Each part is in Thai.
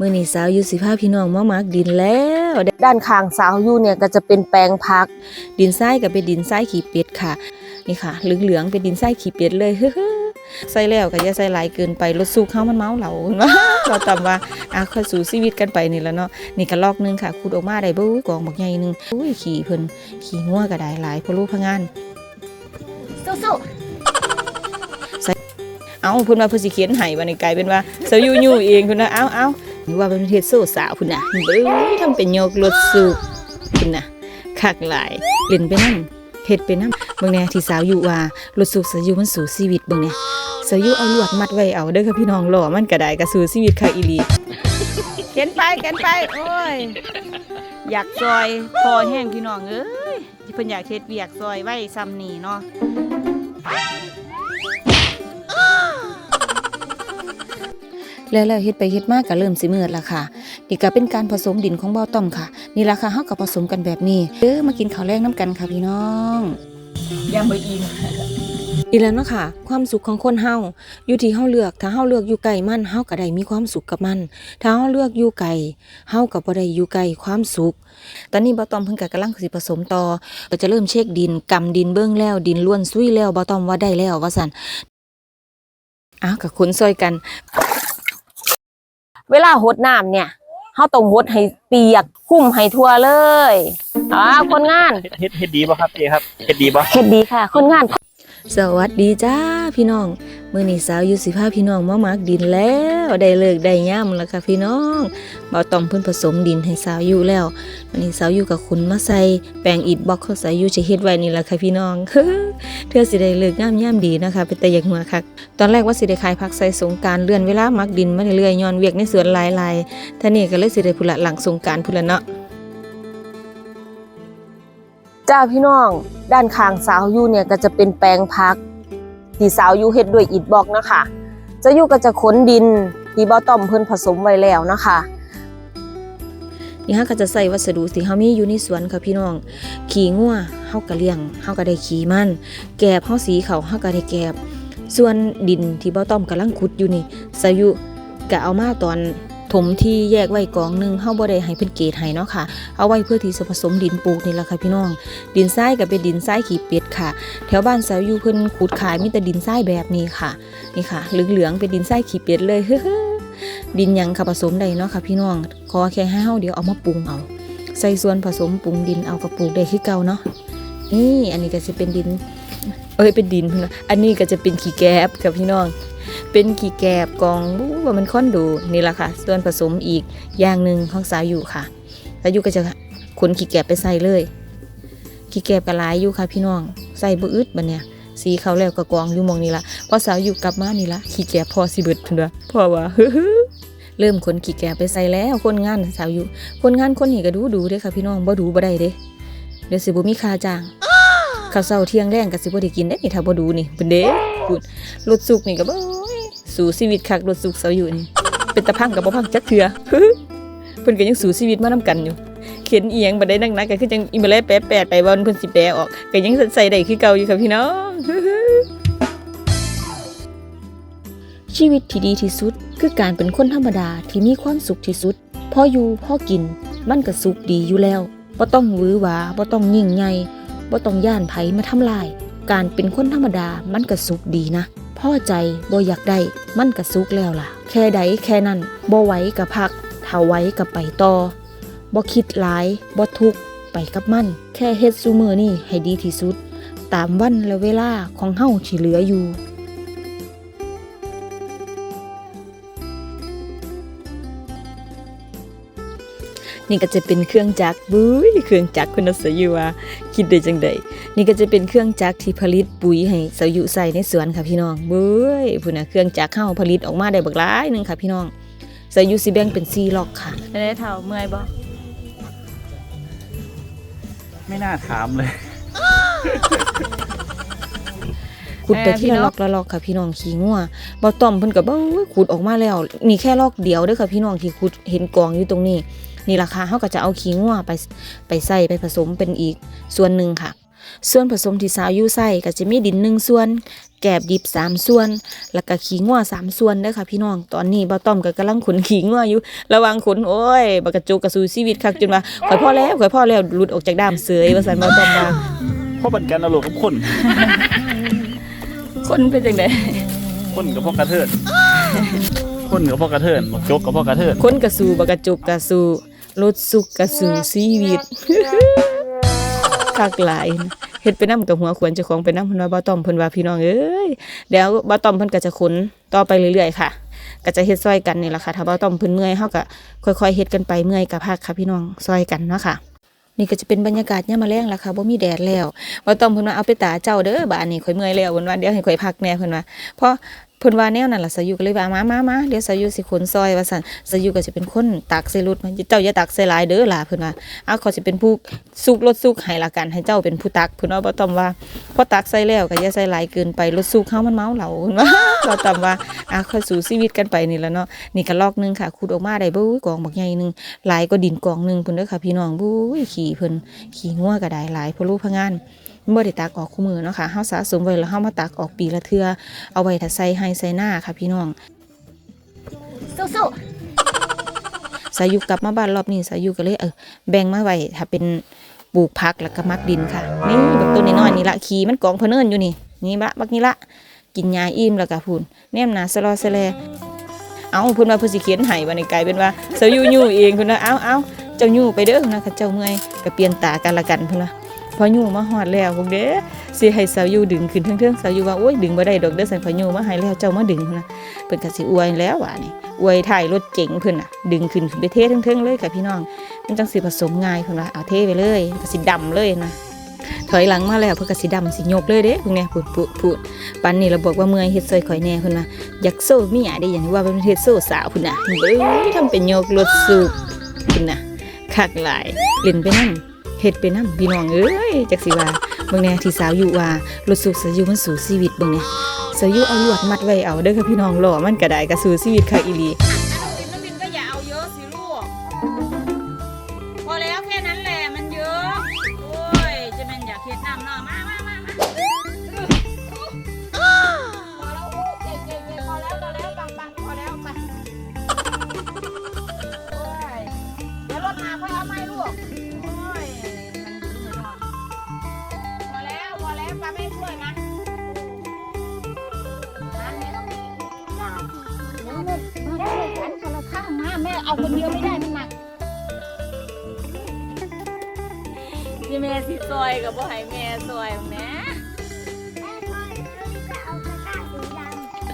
มื้อนี้สาวอยู่สิพาพี่น้องมามักดินแล้ว ด้านข้างสาวอยู่เนี่ยก็จะเป็นแปลงพัก ดินทรายก็เป็นดินทรายขี้เป็ดค่ะ นี่ค่ะเหลืองๆเป็นดินทรายขี้เป็ดเลยใส่แล้วก็อย่าใส่หลายเกินไปรถสูกเขามันเมาเหลาเราตามว่าอะค่อยสู่ชีวิตกันไปนี่แหล้วเนาะนี่ก็ลอกหนึงค่ะขุดออกมาได้บ่อุ้ยกองบักใหญ่หนึงอุ้ยขี่เพิ่นขี่งัวก็ได้หลายพอรู้พะงานสู้เอาเพิ่นว่าเพิ่นสิเขียนให้ว่านี่กลายเป็นว่าเสาอยู่อยู่เองเพิ่นว่าเอาเอา นี่ว่าเป็นเทศโซสาวพุ่นน่ะเบ้ยทำเป็นโยกรถสูบพุ่นน่ะคักหลายเล่นไปนำเฮ็ดไปนำเบิ่งแน่ที่สาวอยู่ว่ารถสูบสาวอยู่มันสู่ชีวิตเบิ่งแน่สาวอยู่เอาลวดมัดไว้เอาเด้อค่ะพี่น้องหล่อมันก็ได้ก็สู่ชีวิตคักอีหลีเขียนไปเขียนไปโอ้ยอยากซอยพอแห้งพี่น้องเอ้ยเพิ่นอยากเฮ็ดเวียกซอยไว้ซ้ำนี่เนาะ แล้วแล้วเฮ็ดไปเฮ็ดมากก็เริ่มสิมืดละค่ะนี่ก็เป็นการผสมดินของบ่อต้อมค่ะ นี่ล่ะค่ะเฮาก็ผสมกันแบบนี้เด้อมากินข้าวแรงน้ำกันค่ะพี่น้องยังบ่อิ่มอีแล้วเนาะค่ะ ความสุขของคนเฮาอยู่ที่เฮาเลือก ถ้าเฮาเลือกอยู่ไกลมันเฮาก็ได้มีความสุขกับมัน ถ้าเฮาเลือกอยู่ไกลเฮาก็บ่ได้อยู่ไกลความสุข ตอนนี้บ่ต้อมเพิ่นก็กำลังสิผสมต่อ ก็จะเริ่มเช็คดินกำดินเบิ่งแล้ว ดินล้วนซุยแล้วบ่ต้อมว่าได้แล้วว่าซั่นอ้าวก็คนซอยกัน เวลาหดน้ำเนี่ยเฮาต้องหดให้เปียกคุ้มให้ทั่วเลยอ่าคนงานเฮ็ดเฮ็ดเฮ็ดดีป่ะครับเจครับเฮ็ดดีป่ะเฮ็ดดีค่ะ คนงาน สวัสดีจ้าพี่น้องมื้อนี้สาวอยู่สิพาพี่น้องมามักดินแล้วได้เลิกได้ย่ำแล้วค่ะพี่น้องเบาตองเพิ่นผสมดินให้สาวอยู่แล้ววันนี้สาวอยู่กับคุณมาใส่แปลงอิฐบล็อกเขาใส่อยู่จะเฮ็ดไว้นี่ละค่ะพี่น้องเทื่อสิได้เลิกย่ำย่ำดีนะคะเป็นแต่อยากหัวคักตอนแรกว่าสิได้ขายผักใส่สงการเลื่อนเวลามักดินมาเรื่อยย้อนเวียกในสวนหลายๆท่านี่ก็เลยสิได้พุละหลังสงการพุละเนาะ จ้าพี่น้องด้านข้างสาวยูเนี่ยก็จะเป็นแปลงพักที่สาวยูเฮ็ดด้วยอิฐบล็อกนะคะจะยูก็จะขนดินที่บ่อต้อมเพิ่นผสมไว้แล้วนะคะนี่ฮะก็จะใส่วัสดุที่เฮามีอยู่ในสวนค่ะพี่น้อง ขี้งัวเฮาก็เลี้ยงเฮาก็ได้ขี้มันแกบเฮาสีเขาเฮาก็ได้แกบ ส่วนดินที่เบ้าต้อมกำลังขุดอยู่นี่สายุก็เอามาตอน ถมที่แยกไว้กองหนึ่งเฮาบ่ได้ให้เพิ่นเกตให้เนาะค่ะ เอาไว้เพื่อที่จะผสมดินปลูกนี่ล่ะค่ะพี่น้อง ดินทรายก็เป็นดินทรายขี้เป็ดค่ะ แถวบ้านสาวอยู่เพิ่นขุดขายมีแต่ดินทรายแบบนี้ค่ะ นี่ค่ะเหลืองๆเป็นดินทรายขี้เป็ดเลยดินยังค่ะผสมได้เนาะค่ะพี่น้อง ขอแค่ให้เฮาเดี๋ยวเอามาปรุงเอา ใส่ส่วนผสมปรุงดินเอากระปลูกได้คือเก่าเนาะ นี่อันนี้ก็จะเป็นดิน เอ้ยเป็นดินนะอันนี้ก็จะเป็นขี้แก๊บกับพี่น้อง เป็นขี้แกบกองบู้ว่ามันค่อนดูนี่แหละค่ะ ส่วนผสมอีกอย่างหนึ่งของสาวอยู่ค่ะสาวอยู่ก็จะขนขี้แกบไปใส่เลย ขี้แกบกระลายอยู่ค่ะ พี่น้องใส่บ่อึดบัดเนี่ยสีเขาแล้วก็กองอยู่มองนี่ละพอสาวอยู่กลับมานี่ละขี้แกบพอสิเบิดพุ่นเด้อเพราะว่าเริ่มขนขี้แกบไปใส่แล้วคนงานสาวอยู่ คนงานคนนี้ก็ดูดูเด้ค่ะพี่น้องบ่ดูบ่ได้เด้เดี๋ยวสิบ่มีค่าจ้างข้าวเช้าเที่ยงแรงก็สิบ่ได้กินได้นี่ถ้าบ่ดูนี่เพิ่นเด้รถสุกนี่ก็บ่ สู่ชีวิตคักรถสุกเสาอยู่นี่เป็นตะพังกับบ่พังจักเทื่อเพิ่นก็ยังสู่ชีวิตมานํกันอยู่ เขียนอียงบ่ได้นักๆก็คือจังอีเมลแปะแปะไปว่าเพิ่นสิแปลออกก็ยังใส่ได้คือเก่าอยู่ค่ะพี่น้องชีวิตที่ดีที่สุด คือการเป็นคนธรรมดาที่มีความสุขที่สุดพออยู่พอกิน มันก็สุขดีอยู่แล้วบ่ต้องหวือหวาบ่ต้องยิ่งใหญ่บ่ต้องย่านไผมาทำลาย การเป็นคนธรรมดามันก็สุขดีนะ พอใจบ่อยากได้มันก็สุกแล้วล่ะ แค่ใดแค่นั้นบ่ไหวก็พักถ้าไหวก็ไปต่อบ่คิดหลายบ่ทุกไปกับมัน แค่เฮ็ดซูมือนี่ให้ดีที่สุด ตามวันและเวลาของเฮาที่เหลืออยู่ นี่ก็จะเป็นเครื่องจักรบุ้ยเครื่องจักรคุณสายุว่าคิดได้จังใดนี่ก็จะเป็นเครื่องจักรที่ผลิตปุ๋ยให้สายุใส่ในสวนค่ะพี่น้องบุ้ยพุ่นน่ะเครื่องจักรเข้าผลิตออกมาได้บักหลายหนึงค่ะพี่น้องสายุสิแบ่งเป็น4ล็อกค่ะได้เท่าเมื่อยบ่ไม่น่าถามเลยขุดไปที่ละล็อกละล็อกค่ะพี่น้องขี้งัวบ่ต้อมเพิ่นก็บ่ขุดออกมาแล้ว นี่แค่ล็อกเดียวเด้อค่ะพี่น้องที่ขุดเห็นกองอยู่ตรงนี้ นี่ราคาเฮาก็จะเอาขี้งัวไปไปใส่ไปผสมเป็นอีกส่วนหนึ่งค่ะ ส่วนผสมที่สาวอยู่ใส่ก็จะมีดินหนึ่งส่วน แกบดิบสามส่วน แล้วก็ขี้งัวสามส่วนเด้อค่ะ พี่น้องตอนนี้บ่ต้อมก็กำลังขนขี้งัวอยู่ ระวังขนโอ้ยบักกระจุกกระสูชีวิตคักจนว่าข่อยพ่อแล้วข่อยพ่อแล้วหลุดออกจากด้ามเสยว่าซั่นบ่ต้อมว่าพ่อบันกันเอาโลกกับคน คนเป็นจังไดคนกับพ่อกระเทินคนกับพ่อกระเทินบักจกกับพ่อกระเทินคนกระสูบักกระจุกกระสู รถสุกกระสูชีวิตคักหลายนะเฮ็ดไปนำกับหัวขวนเจ้าของไปนำเพิ่นว่าบ่ต้อมเพิ่นว่าพี่น้องเอ้ยเดี๋ยวบ่ต้อมเพิ่นก็จะขนต่อไปเรื่อยๆค่ะก็จะเฮ็ดซอยกันนี่แหละค่ะถ้าบ่ต้อมเพิ่นเมื่อยเฮาก็ค่อยๆเฮ็ดกันไปเมื่อยก็พักค่ะพี่น้องซอยกันเนาะค่ะนี่ก็จะเป็นบรรยากาศยามมื้อแลงล่ะค่ะบ่มีแดดแล้วบ่ต้อมเพิ่นว่าเอาไปตาเจ้าเด้อบ้านนี้ข่อยเมื่อยแล้วเพิ่นว่าเดี๋ยวให้ข่อยพักแน่เพิ่นว่าเพราะ เพิ่นว่าแนวนั้นล่ะสายุก็เลยว่ามามามาเดี๋ยวสายุสิขนซอยว่าซั่นสายุก็จะเป็นคนตักใส่รถมันเจ้าอย่าตักใส่หลายเด้อล่ะเพิ่นว่าเอาเขาสิเป็นผู้สุกรถสุกให้ละกันให้เจ้าเป็นผู้ตักเพิ่นว่าบ่ต้อมว่าพอตักใส่แล้วก็อย่าใส่หลายเกินไปรถสุกเฮามันเมาเหลาเพิ่นว่าบ่ต้อมว่าอะค่อยสู่ชีวิตกันไปนี่ละเนาะนี่ก็ลอกหนึงค่ะขุดออกมาได้บู้ยกองบักใหญ่หนึงหลายก็ดินกองหนึงเพิ่นเด้อค่ะพี่น้องบู้ยขี่เพิ่นขี่งัวก็ได้หลายพอรู้พะงาน บ่ได้ตักออกคู่มือเนาะค่ะเฮาสะสมไว้แล้วเฮามาตักออกปีละเทื่อเอาไว้ถ้าใส่ให้ใส่หน้าค่ะพี่น้องสู้สายุกลับมาบ้านรอบนี้สายุก็เลยเออแบ่งมาไว้ถ้าเป็นปลูกผักแล้วก็มักดินค่ะนี่แบบต้นน้อยๆนี่ละขี้มันกองเพะเนินอยู่นี่นี่ละบักนี่ละกินยาอิ่มแล้วก็พูนแนมหนาสลอสแลเอาเพิ่นว่าเพิ่นสิเขียนให้บัดนี้กลายเป็นว่าสายุยู่เองเพิ่นว่าเอาเอาเจ้ายู่ไปเด้อนะค่ะเจ้าเมื่อยก็เปลี่ยนตากันละกันเพิ่นว่า พอยู่มาฮอดแล้วพวกเด้สิให้สาวอยู่ดึงขึ้นเทิงๆสาวอยู่ว่าโอ้ยดึงบ่ได้ดอกเด้อสันพอยู่มาให้แล้วเจ้ามาดึงนะเพิ่นก็สิอวยแล้วว่านี่อวยถ่ายรถเก๋งเพิ่นน่ะ ดึงขึ้นไปเทเทิงๆเลยค่ะพี่น้องมันจังสิผสมง่ายเพิ่นว่าเอาเทไปเลยก็สิดำเลยนะถอยหลังมาแล้วเพิ่นก็สิดำสิยกเลยเด้พวกเนี้ยพูดพูดพูดปันนี้เราบอกว่าเมื่อยเฮ็ดซอยข่อยแน่เพิ่นว่าอยากโซ่มียได้อย่างที่ว่าเป็นเฮ็ดโซ่สาวพุ่นน่ะเบ้ยทำเป็นยกรถสูบพุ่นน่ะคักหลายเล่นไปนั่น เฮ็ดไปนำพี่น้องเอ้ยจักสิว่าเบิ่งแน่ที่สาวอยู่ว่ารถสูบสาวอยู่มันสู่ชีวิตเบิ่งแน่สาวอยู่เอาลวดมัดไว้เอาเด้อค่ะพี่น้องหล่อมันก็ได้ก็สู่ชีวิตค่ะอีหลี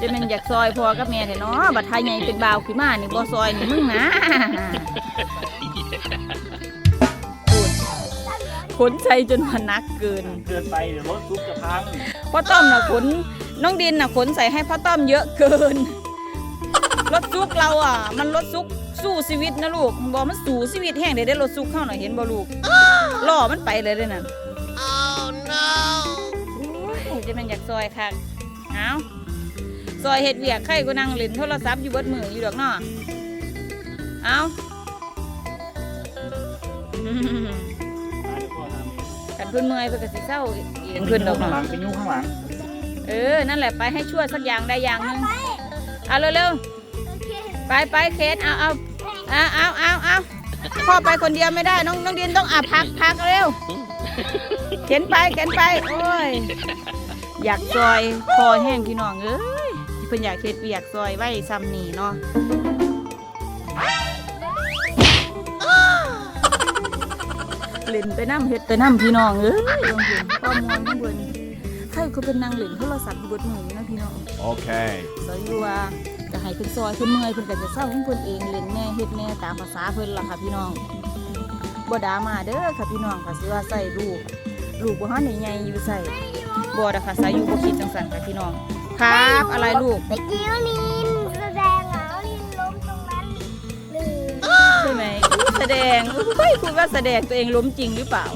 จะเป็นอยากซอยพอกับแม่แต่เนาะบัดทายใหญ่เป็นบ่าวขึ้นมานี่บ่ซอยนี่มึงนะขนใจจนว่านักเกิน เกินไปเดี๋ยวรถซุกจะพังพ่อต้อมน่ะขนน้องดินน่ะขนใส่ให้พ่อต้อมเยอะเกิน รถซุกเราอะ มันรถซุกสู้ชีวิตนะลูกบอกมันสู้ชีวิตแห้งเดี๋ยวได้รถซุกเข้าหน่อยเห็นบ่ลูกล่อมันไปเลยเด้อนั่น oh no จะเป็นอยากซอยค่ะเอา ซอยเฮ็ดเวียกใครก็นั่งเล่นโทรศัพท์อยู่เบิดมืออยู่ดอกเนาะเอาอืมมาเดี๋ยวพ่อทำเองกันเพิ่นเมื่อยเพิ่นก็สิเศร้าเองเพิ่นดอกข้างหลัเนาะงไปยุ่งข้างหลัง เออ นั่นแหละไปให้ช่วยสักอย่างได้อย่างหนึงเอาเร็วๆไปไปเคสเอาเอาเอาเอาเอาเอาพ่อไปคนเดียวไม่ได้น้องน้องดินต้องอะพักพักเร็วเข็นไปเข็นไป โอ้ย อยากซอยคอแห้งพี่น้องเอ้ยเพิ่นอยากเฮ็ดเวียกซอยไว้ซ้ำนี่เนาะเล่นไปน้ำเฮ็ดไปน้ำพี่น้องเอ้ยลงทุนข้อมูลข้างบนใครเขาเป็นนางเล่นโทรศัพท์อยู่เบดมือนี่นะพี่น้อง Okay. ซอยอยู่ว่าจะให้เพิ่นซอยเพิ่นเมื่อยเพิ่นก็จะเศร้าของเพิ่นเองเล่นแน่เฮ็ดแน่ตามภาษาเพิ่นล่ะค่ะพี่น้องบ่ด่ามาเด้อค่ะพี่น้องค่ะสิว่าใส่ลูกลูกบ่ฮั่นได้ใหญ่อยู่ใส่บ่ดอกค่ะสายอยู่บ่คิดจังซั่นค่ะพี่น้อง ครับ อะไรลูก เมื่อกี้ลินแสดงอะลินล้มตรงนั้นลืมใช่ไหมอุ๊ยแสดงเฮ้ยคุณว่าแสดงตัวเองล้มจริงหรือเปล่า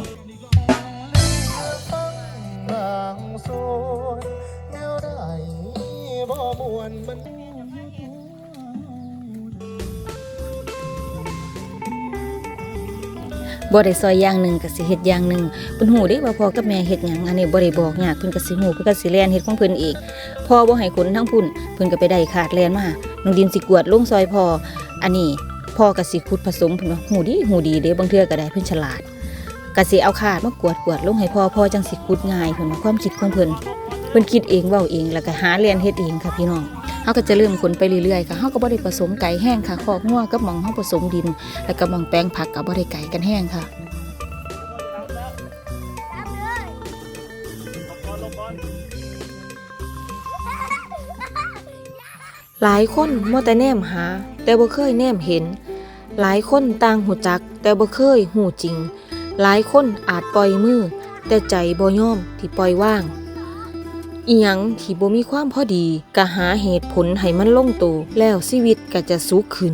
บางส่วนแนวใดบ่มวนมัน บ่ได้ซอยอย่างหนึ่งก็สิเฮ็ดอย่างหนึ่งเพิ่นฮู้เด้ว่าพ่อกับแม่เฮ็ดหยังอันนี้บ่ได้บอกยากเพิ่นก็สิฮู้เพิ่นก็สิแล่นเฮ็ดของเพิ่นเองพ่อบ่ให้คนทั้งพุ่นเพิ่นก็ไปได้ขาดแล่นมาน้องดินสิกวดลงซอยพ่ออันนี้พ่อก็สิขุดผสมเพิ่นว่าฮู้ดีฮู้ดีเด้บางเทื่อก็ได้เพิ่นฉลาดก็สิเอาขาดมากวดกวดลงให้พ่อพ่อจังสิขุดง่ายเพิ่นว่าความคิดของเพิ่นเพิ่นคิดเองเว้าเองแล้วก็หาเรียนเฮ็ดเองค่ะพี่น้อง เฮาก็จะเริ่มขนไปเรื่อยๆค่ะเฮาก็บ่ได้ผสมไก่แห้งค่ะคอกงัวกับหมองเฮาผสมดิน แล้วก็มองแปลงผักก็บ่ได้ไก่กันแห้งค่ะหลายคนมัวแต่แนมหา แต่บ่เคยแนมเห็น หลายคนต่างหูจัก แต่บ่เคยหูจริง หลายคนอาจปล่อยมือ แต่ใจบ่ยอมที่ปล่อยว่าง อีหยังที่บ่มีความพอดีก็หาเหตุผลให้มันลงตัวแล้วชีวิตก็จะสุขขึ้น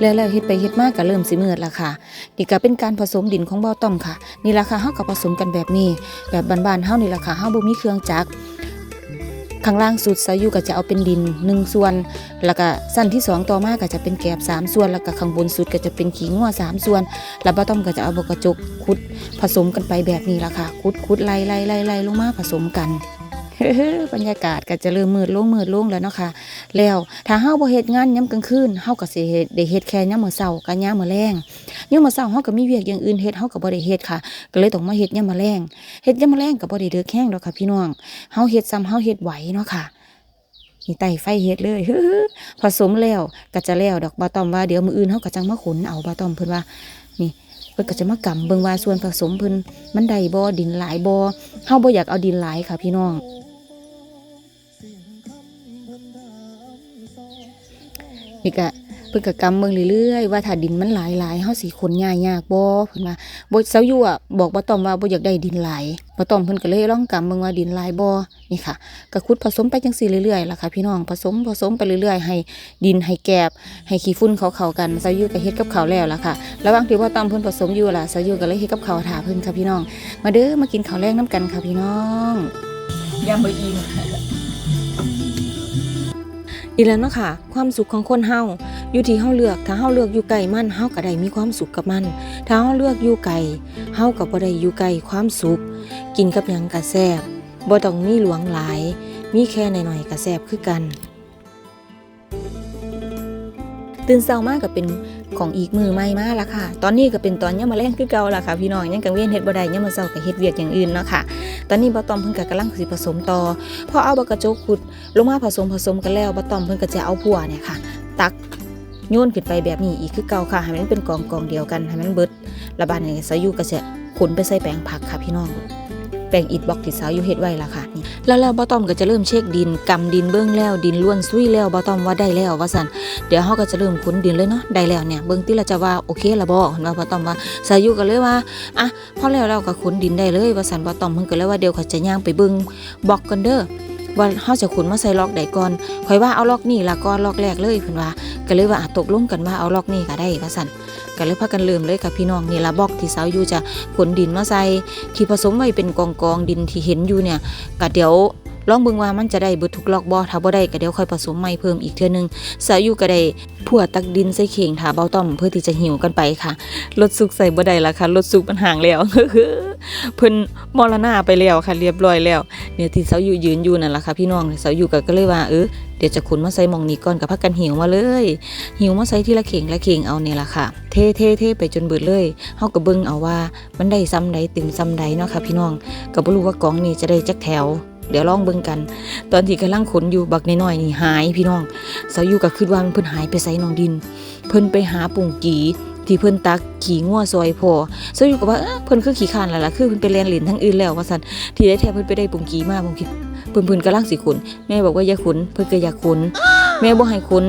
แล้วแล้วเฮ็ดไปเฮ็ดมากก็เริ่มสิมืดล้วค่ะ นี่ก็เป็นการผสมดินของเบ้าต้อมค่ะ นี่ล่ะค่ะเฮาก็ผสมกันแบบนี้ แบบบ้านๆเฮานี่ล่ะค่ะเฮาบ่มีเครื่องจักร ข้างล่างสุดสายุก็จะเอาเป็นดินหนึ่งส่วน แล้วก็สั้นที่สองต่อมาก็จะเป็นแกบสามส่วน แล้วก็ข้างบนสุดก็จะเป็นขี้งัวสามส่วน แล้วบ้าต้อมก็จะเอาบกกระจกขุดผสมกันไปแบบนี้ล่ะค่ะขุดขุดไล่ไล่ไล่ไล่ลงมาผสมกัน บรรยากาศก็จะเริ่มมืดลงมืดลงแล้วเนาะค่ะ แล้วถ้าเฮาบ่เฮ็ดงานยามกลางคืนเฮาก็สิเฮ็ดได้เฮ็ดแค่ยามมื้อเช้ากับยามมื้อแลงยามมื้อเช้าเฮาก็มีเวียกอย่างอื่นเฮ็ดเฮาก็บ่ได้เฮ็ดค่ะ ก็เลยต้องมาเฮ็ดยามมื้อแลงเฮ็ดยามมื้อแลงก็บ่ได้เดือแข้งดอกค่ะพี่น้องเฮาเฮ็ดซ้ำเฮาเฮ็ดไหวเนาะค่ะนี่ไตไฟเฮ็ดเลยผสมแล้วก็จะแล้วดอกบ่ต้อมว่าเดี๋ยวมื้ออื่นเฮาก็จังมาขนเอาบ่ต้อมเพิ่นว่า นี่เพิ่นก็จะมากำเบิ่งว่าส่วนผสมเพิ่นมันได้บ่ดินหลายบ่เฮาบ่อยากเอาดินหลายค่ะพี่น้อง นี่ก็เพิ่นก็กำเบิ่งเรื่อยๆว่าถ้าดินมันหลายๆเฮาสิขนย้ายยากบ่เพิ่นว่าบ่เซาอยู่อะบอกบ่ต้อมว่าบ่อยากได้ดินหลายบ่ต้อมเพิ่นก็เลยลองกำเบิ่งว่าดินหลายบ่นี่ค่ะก็ขุดผสมไปจังซี่เรื่อยๆล่ะค่ะพี่น้องผสมผสมไปเรื่อยๆ ให้ดินให้แกบให้ขี้ฝุ่นเขาเข้ากันเซาอยู่ก็เฮ็ดกับข้าวแล้วล่ะค่ะระหว่างที่บ่ต้อมเพิ่นผสมอยู่ล่ะเซาอยู่ก็เลยเฮ็ดกับข้าวท่าเพิ่นค่ะพี่น้อง มาเด้อมากินข้าวแลงนํกันค่ะพี่น้องยำบะอิน อีแล้วเนาะค่ะความสุขของคนเฮาอยู่ที่เฮาเลือก ถ้าเฮาเลือกอยู่ไกลมันเฮาก็ได้มีความสุขกับมัน ถ้าเฮาเลือกอยู่ไกลเฮาก็บ่ได้อยู่ไกลความสุข กินกับหยังก็แซ่บบ่ต้องมีหลวงหลาย มีแค่หน่อยๆก็แซ่บคือกัน ตื่นเช้ามาก็เป็น ของอีกมือใหม่มาละค่ะ ตอนนี้ก็เป็นตอนยามมื้อแลงคือเก่าละค่ะพี่น้องยังกังเวียนเฮ็ดบ่ได้ยามมื้อเช้าก็เฮ็ดเวียกอย่างอื่นเนาะค่ะ ตอนนี้บ่ต้อมเพิ่นก็กำลังสิผสมต่อพอเอาบกกระจกขุดลงมาผสมผสมกันแล้วบ่ต้อมเพิ่นก็จะเอาพัวเนี่ยค่ะ ตักโยนขึ้นไปแบบนี้อีกคือเก่าค่ะให้มันเป็นกองกองเดียวกันให้มันเบิดระบาดนี่สายุก็จะขนไปใส่แปลงผักค่ะพี่น้อง แปลงอิฐบล็อกที่สาวอยู่เฮ็ดไว้ล่ะค่ะ แล้วแล้วบ่ต้อมก็จะเริ่มเช็คดินกำดินเบิ่งแล้วดินล้วนซุยแล้วบ่ต้อมว่าได้แล้วว่าซั่นเดี๋ยวเฮาก็จะเริ่มขุนดินเลยเนาะได้แล้วเนี่ยเบิ่งติละจะว่าโอเคละบ่เห็นว่าบ่ต้อมว่าสายุก็เลยว่าอะพอแล้วเราก็ขุนดินได้เลยว่าซั่นบ่ต้อมเพิ่นก็เลยว่าเดี๋ยวเขาจะย่างไปเบิ่งบล็อกกันเด้อว่าเฮาจะขุนมาใส่ล็อกใดก่อนข่อยว่าเอาล็อกนี่ละก่อนล็อกแรกเลยเพิ่นว่าก็เลยว่าตกลงกันว่าเอาล็อกนี่ก็ได้ว่าซั่น ก็เลยพากันลืมเลยค่ะพี่น้องนี่ละบอกที่สาวอยู่จะขนดินมาใส่ที่ผสมไว้เป็นกองกองดินที่เห็นอยู่เนี่ยก็เดี๋ยว ลองเบิ่งว่ามันจะได้เบิดทุกล็อกบ่ถ้าบ่ได้ก็เดี๋ยวค่อยผสมใหม่เพิ่มอีกเทื่อนึงสาวอยู่ก็ได้พัวตักดินใส่เข่งถาเบาต้อมเพื่อที่จะหิวกันไปค่ะรถสุกใส่บ่ได้ละค่ะรถสุกมันห่างแล้วเพิ่นมรณะไปแล้วค่ะ เรียบร้อยแล้วเนี่ยที่เสาอยู่ยืนอยู่นั่นแหละค่ะพี่น้องเสาอยู่ก็ก็เลยว่าเออเดี๋ยวจะขุนมาใส่มองนี้ก่อนกับพักกันหิวมาเลย หิวมาใส่ที่ละเข่งละเข่งเอาเนี่ยละค่ะ เท่เท่เท่ไปจนเบิดเลยเฮาก็เบิ่งเอาว่ามันได้ซ้ำใดเต็มซ้ำใดเนาะค่ะพี่น้องก็บ่รู้ว่ากองนี้จะได้จักแถว เดี๋ยวลองเบิ่งกัน ตอนที่กำลังขนอยู่บักน้อยๆนี่หายพี่น้องเสาอยู่ก็คิดว่ามันเพิ่นหายไปใส่น้องดิน เพิ่นไปหาปุ่งกีที่เพิ่นตักขี่งัวซอยพอเสาอยู่ก็ว่าเพิ่นคือขี้ข้านแล้วล่ะคือเพิ่นไปเรียนหลินทั้งอื่นแล้วว่าซั่นที่ได้แท้เพิ่นไปได้ปุ่งกีมาผมคิดเพิ่นเพิ่นกำลังสิขุนแม่บอกว่าอย่าขุนเพิ่นก็อย่าขุนแม่บ่ให้ขุน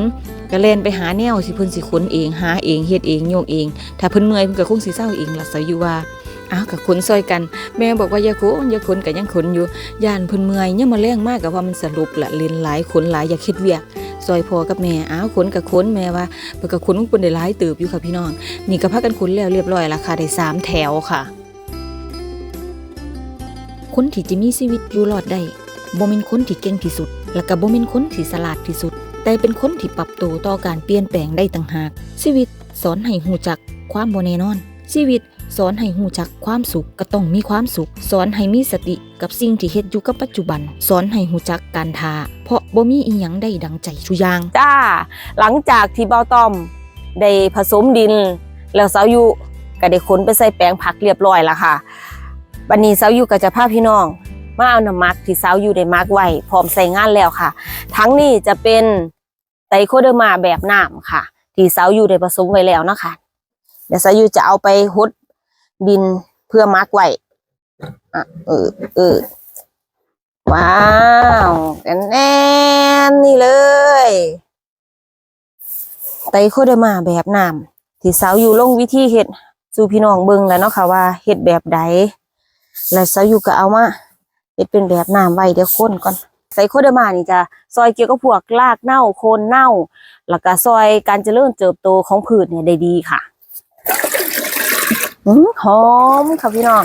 ก็แล่นไปหาแนวสิเพิ่นสิขุนเองหาเองเฮ็ดเองโยกเอง ถ้าเพิ่นเมื่อยเพิ่นก็คงสิเศร้าเองล่ะสาอยู่ว่า อ้าวก็ขุนซอยกัน แม่บอกว่าอย่าขุนอย่าขุนก็ยังขุนอยู่ย่านเพิ่นเมื่อยยังมาแรงมากก็ว่ามันสรุปละเล่นหลายขุนหลายอย่าคิดเวียกซอยพอกับแม่อ้าวขุนกับขุนแม่ว่าเพิ่นก็ขุนเพิ่นได้หลายติบอยู่ค่ะพี่น้อง นี่ก็พากันขุนแล้วเรียบร้อยล้วค่ะได้สามแถวค่ะ คนที่จะมีชีวิตอยู่รอดได้บ่แม่นคนที่เก่งที่สุด แล้วก็บ่แม่นคนที่ฉลาดที่สุด แต่เป็นคนที่ปรับตัวต่อการเปลี่ยนแปลงได้ต่างหาก ชีวิตสอนให้หูจักความบ่แน่นอน ชีวิต สอนให้หูจักความสุขก็ต้องมีความสุข สอนให้มีสติกับสิ่งที่เฮ็ดอยู่กับปัจจุบัน สอนให้หูจักการทา เพราะบ่มีอีหยังได้ดังใจทุอย่าง จ้า หลังจากที่เบาต้อมได้ผสมดิน แล้วสาวยุก็ได้ขนไปใส่แปลงผักเรียบร้อยแล้วค่ะวันนี้สาวยุก็จะพาพี่น้อง มาเอาน้ำมักที่สาวยุได้มักไว้พร้อมใส่งานแล้วค่ะ ทั้งนี้จะเป็นไตโคเดอร์มาแบบน้ำค่ะ ที่สาวยุได้ผสมไว้แล้วนะคะเดี๋ยวสาวยุจะเอาไปหด ดินเพื่อมักไว้อะเออเออว้าวแน่นนี่เลยไตโคเดมาแบบน้ำที่สาวอยู่ลงวิธีเฮ็ดสู่พี่น้องเบิ่งแล้วเนาะค่ะว่าเฮ็ดแบบใดแล้วสาวอยู่ก็เอามาเฮ็ดเป็นแบบน้ำไว้เดี๋ยวคนก่อนไตโคเดมานี่จะซอยเกี่ยวกับพวกรากเน่าโคนเน่า แล้วก็ซอยการเจริญเติบโตของพืชเนี่ยได้ดีค่ะ หอมค่ะพี่น้อง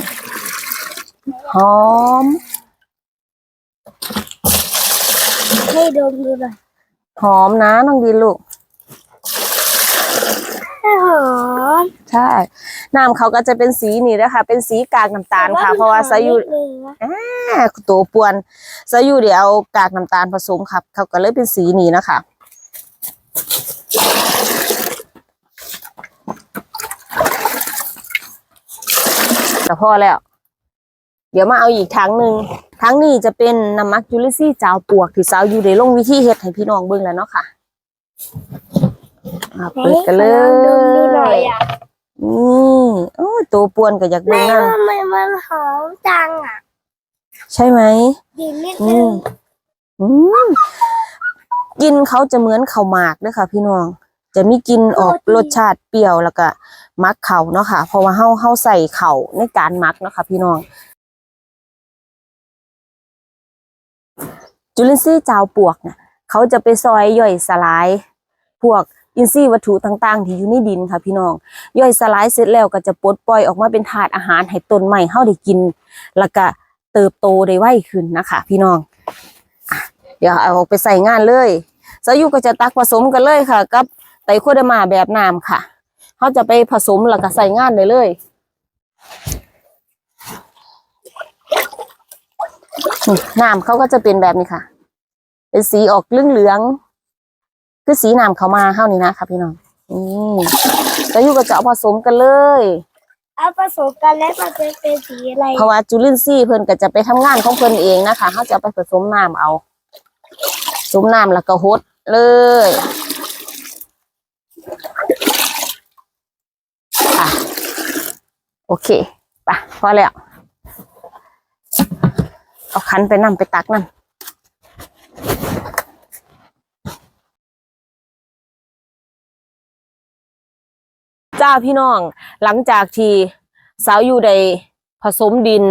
หอม ให้ดมดูหน่อยหอมนะน้องดีลูกหอมใช่น้ำเขาก็จะเป็นสีนี่นะคะ เป็นสีกากน้ำตาลค่ะ เพราะว่าสายุนิดนึงนะอ่าตัวปวนสายุเดี๋ยวเอากากน้ำตาลผสมครับ เขาก็เลยเป็นสีนี้นะคะ แต่พอแล้ว เดี๋ยวมาเอาอีกทั้งหนึ่งทั้งนี้จะเป็นน้ำมักยูริซี่จาวปวกที่สาวอยู่ในลงวิธีเฮ็ดให้พี่น้องเบิ่งแล้วเนาะค่ะอ่าเปิดกันเลให้ลองดมดูหน่อยยอะนี่โอ้ยตัวปวนก็อยากแม่เบิ่งนั่นทำไมมันหอมจังอะ ใช่ไหมดีนิดอืนึงมอืมกลินเขาจะเหมือนข้าวหมากเด้วยค่ะ พี่น้อง จะมีกลินออกรสชาติเปรี้ยวแล้วก็มักเขาเนาะค่ะ เพราะว่าเฮาเฮาใส่เข่าในการมักเนาะค่ะพี่น้อง จุลินทรีย์จาวปวกเนี่ยเขาจะไปซอยย่อยสลาย พวกอินทรีย์วัตถุต่าง ๆ ที่อยู่ในดินค่ะพี่น้อง ย่อยสลายเสร็จแล้วก็จะปลดปล่อยออกมาเป็นถาดอาหารให้ต้นไม้เฮาได้กิน แล้วก็เติบโตได้ไวขึ้นนะคะ พี่น้องอเดี๋ยวเอาไปใส่งานเลยสายุก็จะตักผสมกันเลยค่ะ กับ ไตรโคเดอร์มาแบบน้ำค่ะเขาจะไปผสมแล้วก็ใส่งานได้เลยนี่น้ำเขาก็จะเป็นแบบนี้ค่ะ เป็นสีออกเหลืองๆคือสีน้ำเขามาเข้านี่นะคะพี่น้องนี่สายุก็จะเอาผสมกันเลยเอาผสมกันแล้วมันจะเป็นสีอะไรเพราะว่าจุลินทรีย์เพิ่นก็จะไปทำงานของเพิ่นเองนะคะเขาจะเอาไปผสมน้ำเอาผสมน้ำแล้วก็ฮดเลย อะ โอเคไปพอแล้ว เอาคันไปนำไปตักนั่นจ้าพี่น้อง หลังจากที่สาวอยู่ได้ผสมดิน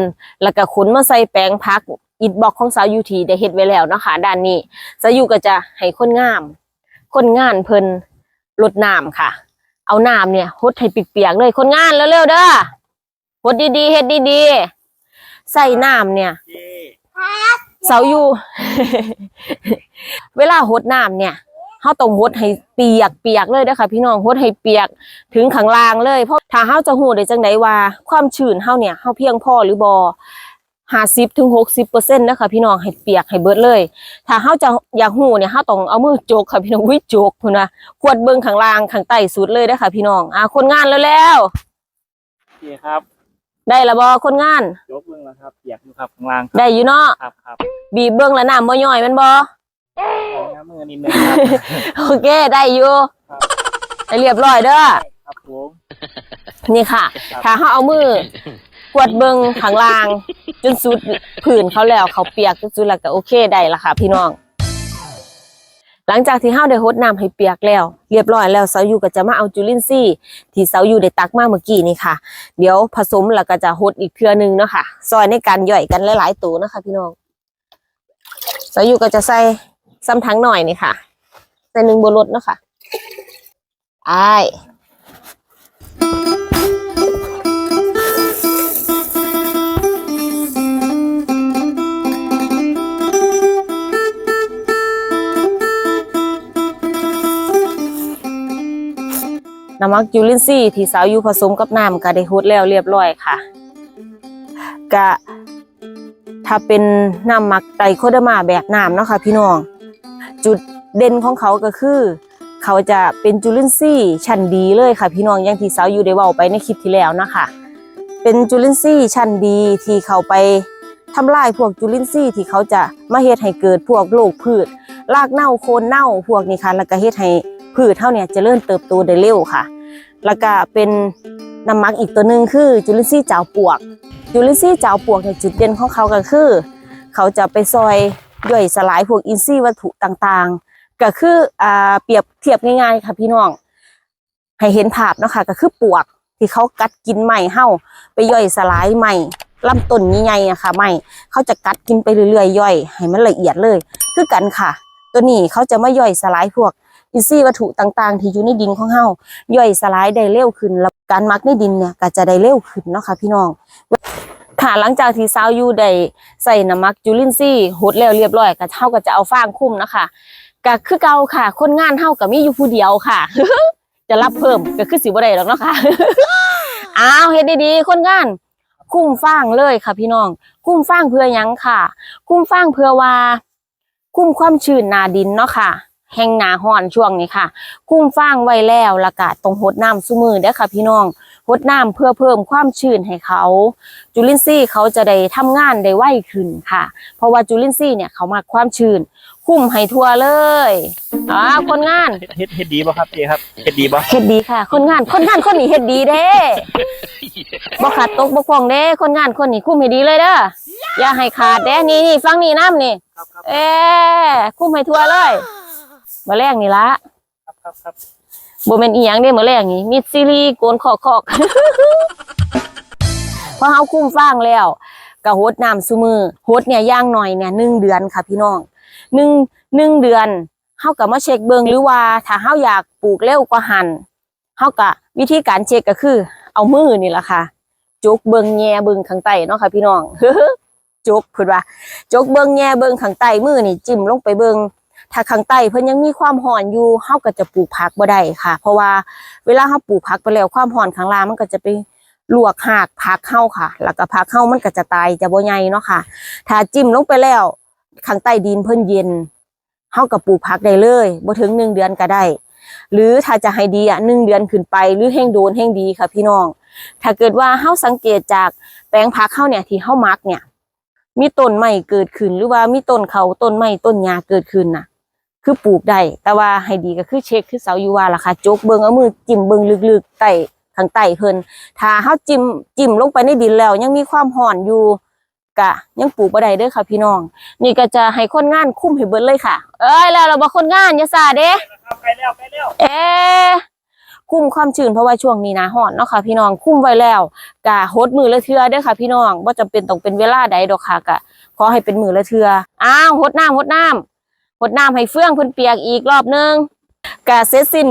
แล้วก็ขนมาใส่แปลงพักอิดบล็อกของสาวอยู่ทีได้เฮ็ดไว้แล้วนะคะด้านนี้สาวอยู่ก็จะให้คนงาม คนงานเพิ่นลดน้ำค่ะ เอาน้ำเนี่ยหดให้เปียกๆเลยคนงานเร็วๆเด้อหดดีๆเฮ็ดดีๆใส่น้ำเนี่ยเสาอยู่ เวลาหดน้ำเนี่ยเฮาต้องหดให้เปียกเปียกเลยเด้อค่ะ พี่น้องหดให้เปียกถึงข้างล่างเลยเพราะถ้าเฮาจะฮู้ได้จังไดว่า ความชื้นเฮาเนี่ยเฮาเพียงพอหรือบ่ 50ถึง60%นะคะพี่น้องให้เปียกให้เบิดเลย ถ้าเฮาจะอยากฮู้เนี่ยเฮาต้องเอามือโจกค่ะพี่น้องวิโจกพุ่นนะขวดเบิ่งข้างล่างข้างใต้สุดเลยเด้อค่ะพี่น้องอ่าคนงานแล้วโอเคครับๆได้ละบ่คนงานยกเบื้องแล้วครับเปียกอยู่ครับข้างล่างได้อยู่เนาะครับครับบีบเบิ่งแล้วน้ำบ่ย่อยแมันบ่ใช้น้ำมือนิดนึงครับโอเคได้อยู่ให้เรียบร้อยเด้อครับผมนี่ค่ะ ถ้าเขาเอามือ กวดเบิงข้างล่าง จนสุดผื่นเขาแล้วเขาเปียกจนสุดแล้วก็โอเคได้ละค่ะ พี่น้อง หลังจากที่เฮาได้หดน้ำให้เปียกแล้ว เรียบร้อยแล้วเสาอยู่ก็จะมาเอาจุลินทรีย์ที่เสาอยู่ได้ตักมาเมื่อกี้นี่ค่ะ เดี๋ยวผสมแล้วก็จะหดอีกเทื่อนึงเนาะค่ะซอยในการย่อยกันหลายๆตัวนะคะ พี่น้องเสาอยู่ก็จะใส่ซ้ำทั้งหน่อยนี่ค่ะใส่หนึ่งบนรถเนาะค่ะไอ้าย น้ำมักจุลินทรีย์ที่สาวยูผสมกับน้ำก็ได้ฮดแล้วเรียบร้อยค่ะก็ถ้าเป็นน้ำมักไตโคเดมาแบบน้ำเนาะค่ะพี่น้อง จุดเด่นของเขาก็คือ เขาจะเป็นจุลินทรีย์ชั้นดีเลยค่ะ พี่น้องอย่างที่สาวยูได้เว้าไปในคลิปที่แล้วนะคะเป็นจุลินทรีย์ชั้นดีที่เขาไปทำลายพวกจุลินทรีย์ที่เขาจะมาเฮ็ดให้เกิดพวกโรคพืชรากเน่าโคนเน่าพวกนี้ค่ะแล้วก็เฮ็ดให้พืชเท่าเนี่ยเริญเติบโตได้เร็วค่ะ แล้วก็เป็นน้ำมักอีกตัวหนึ่งคือจุลินทรีย์จาวปวก จุลินทรีย์จาวปวกเนี่ยจุดเด่นของเขาก็คือ เขาจะไปซอยย่อยสลายพวกอินทรีย์วัตถุต่างๆ ก็คืออ่าเปรียบเทียบง่ายๆค่ะพี่น้อง ให้เห็นภาพเนาะค่ะก็คือปวกที่เขากัดกินใหม่เห่าไปย่อยสลายใหม่ลำต้นใหญ่ๆอะค่ะใหม่เขาจะกัดกินไปเรื่อยๆย่อย ให้มันละเอียดเลย คือกันค่ะ ตัวนี้เขาจะไมาย่อยสลายพวก อินทรีย์วัตถุต่างๆ ที่อยู่ในดินของเฮาย่อยสลายได้เร็วขึ้น แล้วการมักในดินเนี่ยก็จะได้เร็วขึ้นเนาะค่ะพี่น้องค่ะหลังจากที่ซาวยูได้ใส่น้ำมักจุลินทรีย์หดแล้วเรียบร้อยก็เท่าก็จะเอาฟางคุ้มนะคะก็คือเก่าค่ะ คนงานเท่ากับมีอยู่ผู้เดียวค่ะ จะรับเพิ่มก็คือสิบ่ได้หรอกเนาะค่ะอ้าวเฮ็ดดีๆ คนงานคุ้มฟางเลยค่ะพี่น้อง คุ้มฟางเพื่อยังค่ะ คุ้มฟางเพื่อว่า คุ้มความชื้นนาดินเนาะค่ะ แห้งหนาห้อนช่วงนี้ค่ะคุ้มฟางไว้แล้วและกะตรงหดน้ำซุมือเด้อค่ะ พี่น้องหดน้ำเพื่อเพิ่มความชื้นให้เขา จุลินทรีย์เขาจะได้ทำงานได้ไวขึ้นค่ะ เพราะว่าจุลินทรีย์เนี่ยเขามาความชื้นคุ้มให้ทั่วเลยอ่าคนงานเฮ็ดเฮ็ดดีบ่ครับเจครับเฮ็ดดีบ่เฮ็ดดีค่ะ คนงานคนงานคนนี้เฮ็ดดีเด้บ่ขาดตกบ่พร่องเด้ คนงานคนนี้คุ้มให้ดีเลยเด้ออย่าให้ขาดเด้นี่นี่ฟังนี่น้ำนี่ครับครับเอ๊คุ้มให้ทั่วเลย มาแรงนี่ละครับครับครับบ่แม่นอีหยังเด้มื้อแรกนี่มีซีรีส์โกนคอกคอกพอเฮาคุ้มฟางแล้วก็หดน้ำซุมือหดเนี่ยอย่างหน่อยเนี่ยหนึ่งเดือนค่ะพี่น้องหนึ่งหนึ่งเดือนเฮาก็มาเช็คเบิ่งหรือว่าถ้าเฮาอยากปลูกเร็วกว่าหันเฮาก็วิธีการเช็คก็คือ เอามือนี่ล่ะค่ะจกเบิ่งแย่เบิ่งข้างใต้เนาะค่ะพี่น้องจกเพิ่นว่าจกเบิ่งแย่เบิ่งข้างใต้มือนี่จิ้มลงไปเบิ่ง ถ้าข้างใต้เพิ่นยังมีความห่อนอยู่เฮาก็จะปลูกผักบ่ได้ค่ะ เพราะว่าเวลาเฮาปลูกผักไปแล้วความห่อนข้างล่างมันก็จะไปลวกหากผักเฮาค่ะ แล้วก็ผักเฮามันก็จะตายจะบ่ใหญ่เนาะค่ะ ถ้าจิ้มลงไปแล้วข้างใต้ดินเพิ่นเย็นเฮาก็ปลูกผักได้เลยบ่ถึงหนึ่งเดือนก็ได้ หรือถ้าจะให้ดีอะหนึ่งเดือนขึ้นไป หรือแห้งโดนแห้งดีค่ะพี่น้อง ถ้าเกิดว่าเฮาสังเกตจากแปลงผักเฮาเนี่ยที่เฮามักเนี่ย มีต้นไม้เกิดขึ้นหรือว่ามีต้นเขาต้นไม้ต้นหญ้าเกิดขึ้นน่ะ คือปลูกได้แต่ว่าให้ดีก็คือเช็คคือเสาอยู่ว่าล่ะค่ะจกเบิงเอามือจิ้มเบิงลึกๆใต้ข้างใต้เพิ่นถ้าเฮาจิ้มจิ้มลงไปในดินแล้ว ยังมีความห่อนอยู่กะยังปลูกบ่ได้เด้อค่ะ พี่น้อง นี่ก็จะให้คนงานคุมให้เบิดเลยค่ะ เอ้ยแล้วเราบ่คนงานอย่าซาเด้ครับไปแล้วไปแล้วเอ๊ะคุมความชื้นเพราะว่าช่วงนี้หนะฮ้อนเนาะค่ะ พี่น้องคุมไว้แล้วกะหดมือละเทื่อเด้อค่ะ พี่น้องบ่จำเป็นต้องเป็นเวลาใดดอกค่ะกะขอให้เป็นมือละเทื่ออ้าวหดน้ำหดน้ำห ดน้ำให้เฟื่องเพิ่นเปียกอีกรอบนึงกะเสร็จสิ้น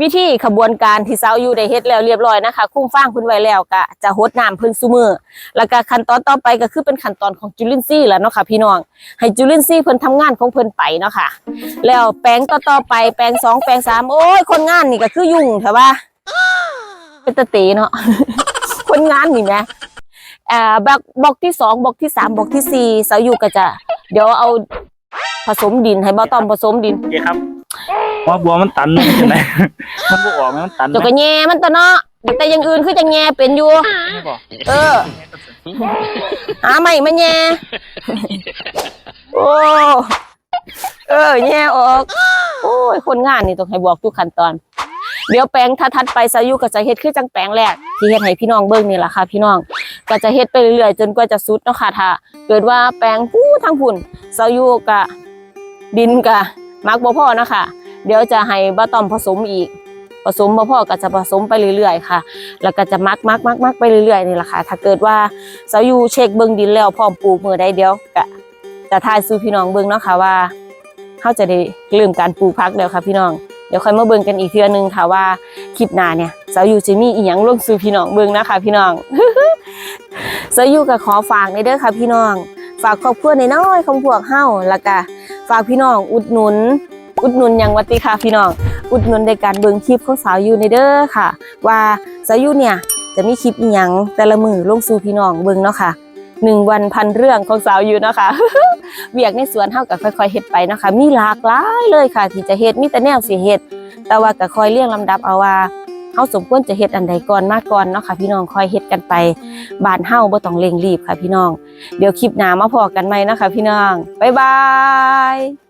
วิธีขบวนการที่สาวอยู่ได้เฮ็ดแล้วเรียบร้อยนะคะ คุ้มฟางเพิ่นไว้แล้วกะจะหดน้ำเพิ่นซุมือแล้วก็ขั้นตอนต่อไปก็คือเป็นขั้นตอนของจุลินทรีย์แล้วเนาะค่ะพี่น้อง ให้จุลินทรีย์เพิ่นทำงานของเพิ่นไปเนาะค่ะ แล้วแปลงต่อๆไปแปลงสองแปลงสามโอ้ยคนงานนี่ก็คือยุ่งเถอะว่าเป็นตะเตเนาะคนงานนี่แหมอ่าบล็อกที่สองบล็อกที่สามบล็อกที่สี่สาวอยู่ก็จะ เดี๋ยวเอา ผสมดินให้บ่ต้อมผสมดินเจครับว่าบัวมันตันมันเป็นไงมันบ่ออกมันตันเดี๋ยวก็แย่มันตัวเนาะแต่อยังอื่นคือจังแย่เป็นอยู่ไม่บอกเออหาใหม่มาแย่โอ้เออแย่ออก โอ้ยคนงานนี่ต้องให้บอกทุกขั้นตอน เดี๋ยวแปลงทัดๆไปสายุก็จะเฮ็ดคือจังแปลงแรกที่เฮ็ดให้พี่น้องเบิ่งนี่แหละค่ะ พี่น้องก็จะเฮ็ดไปเรื่อยๆจนกว่าจะสุดเนาะค่ะถ้าเกิดว่าแปลงผู้ทั้งพุ่นสายุกะ ดินกะมักบ่พ่อนะค่ะเดี๋ยวจะให้บ่ต้อมผสมอีก ผสมบ่พ่อก็จะผสมไปเรื่อยๆค่ะ แล้วก็จะมักมักมักมักไปเรื่อยๆนี่แหละค่ะ ถ้าเกิดว่าสายุเช็คเบิ่งดินแล้วพร้อมปลูกเมื้อใดเดียวก็จะทายสู่พี่น้องเบิ่งเนาะค่ะว่าเฮาจะได้เริ่มการปลูกผักแล้วค่ะพี่น้องเดี๋ยวค่อยมาเบิ่งกันอีกเทื่อนึงค่ะว่าคลิปหน้าเนี่ยสาวยูจะมีอีหยังลงสู่พี่น้องเบิ่งนะคะพี่น้องสาวยูก็ขอฝากในเด้อค่ะพี่น้อง ฝากครอบครัวน้อยของพวกเฮาแล้วก็ ฝากพี่น้อง อุดหนุน อุดหนุนหยังวัติค่ะพี่น้อง อุดหนุนในการเบิ่งคลิปของสาวยูในเด้อค่ะ ว่าสาวยูเนี่ยจะมีคลิปอีหยังแต่ละมือลงสู่พี่น้องเบิ่งเนาะค่ะหนึ่งวันพันเรื่องของสาวยูเนาะค่ะเวียกในสวนเฮาก็ค่อยๆเฮ็ดไปเนาะค่ะมีหลากหลายเลยค่ะ ที่จะเฮ็ดมีแต่แนวสิเฮ็ดแต่ว่าก็คอยเรียงลำดับเอาว่า เฮาสมควรจะเฮ็ดอันใดก่อนมาก่อนเนาะค่ะพี่น้องคอยเฮ็ดกันไปบานเฮาบ่ต้องเร่งรีบค่ะพี่น้อง เดี๋ยวคลิปหน้ามาพอกันใหม่นะคะพี่น้องบ๊ายบาย